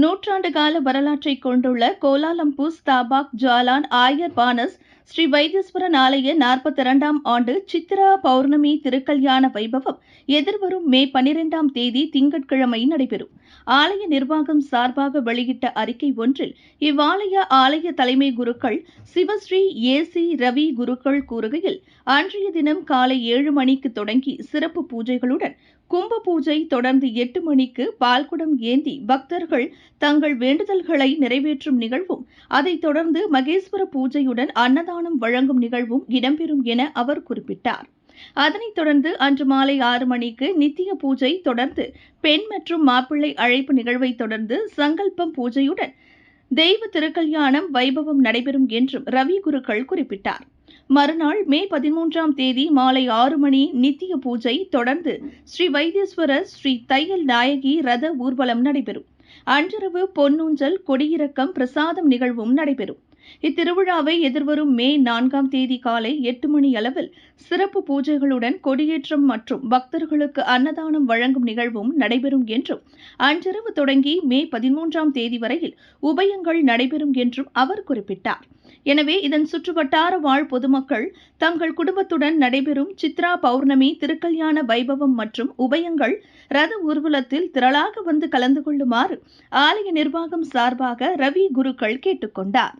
நூற்றாண்டு கால வரலாற்றை கொண்டுள்ள கோலாலம்பூர் ஸ்தாபாக் ஜாலான் ஆயர் பானஸ் ஸ்ரீ வைத்தீஸ்வரன் ஆலய நாற்பத்தி இரண்டாம் ஆண்டு சித்ரா பௌர்ணமி திருக்கல்யாண வைபவம் எதிர்வரும் மே பனிரெண்டாம் தேதி திங்கட்கிழமை நடைபெறும். ஆலய நிர்வாகம் சார்பாக வெளியிட்ட அறிக்கை ஒன்றில் இவ்வாலய ஆலய தலைமை குருக்கள் சிவஸ்ரீ ஏசி ரவி குருக்கள் கூறுகையில் அன்றைய தினம் காலை ஏழு மணிக்கு தொடங்கி சிறப்பு பூஜைகளுடன் கும்ப பூஜை தொடர்ந்து எட்டு மணிக்கு பால்குடம் ஏந்தி பக்தர்கள் தங்கள் வேண்டுதல்களை நிறைவேற்றும் நிகழ்வும் அதைத் தொடர்ந்து மகேஸ்வர பூஜையுடன் சன்மானம் வழங்கும் நிகழ்வும் இடம்பெறும் என அவர் குறிப்பிட்டார். அதனைத் தொடர்ந்து அன்று மாலை ஆறு மணிக்கு நித்திய பூஜை தொடர்ந்து பெண் மற்றும் மாப்பிள்ளை அழைப்பு நிகழ்வை தொடர்ந்து சங்கல்பம் பூஜையுடன் தெய்வ திருக்கல்யாணம் வைபவம் நடைபெறும் என்றும் ரவி குருக்கள் குறிப்பிட்டார். மறுநாள் மே பதிமூன்றாம் தேதி மாலை ஆறு மணி நித்திய பூஜை தொடர்ந்து ஸ்ரீ வைத்தீஸ்வரர் ஸ்ரீ தையல் நாயகி ரத ஊர்வலம் நடைபெறும். அன்றிரவு பொன்னூஞ்சல் கொடியிறக்கம் பிரசாதம் நிகழ்வும் நடைபெறும். இத்திருவிழாவை எதிர்வரும் மே நான்காம் தேதி காலை எட்டு மணி அளவில் சிறப்பு பூஜைகளுடன் கொடியேற்றம் மற்றும் பக்தர்களுக்கு அன்னதானம் வழங்கும் நிகழ்வும் நடைபெறும் என்றும் அன்றிரவு தொடங்கி மே பதிமூன்றாம் தேதி வரையில் உபயங்கள் நடைபெறும் என்றும் அவர் குறிப்பிட்டார். எனவே இதன் சுற்றுவட்டார வாழ் பொதுமக்கள் தங்கள் குடும்பத்துடன் நடைபெறும் சித்ரா பௌர்ணமி திருக்கல்யாண வைபவம் மற்றும் உபயங்கள் ரத ஊர்வலத்தில் திரளாக வந்து கலந்து கொள்ளுமாறு ஆலய நிர்வாகம் சார்பாக ரவி குருக்கள் கேட்டுக்கொண்டார்.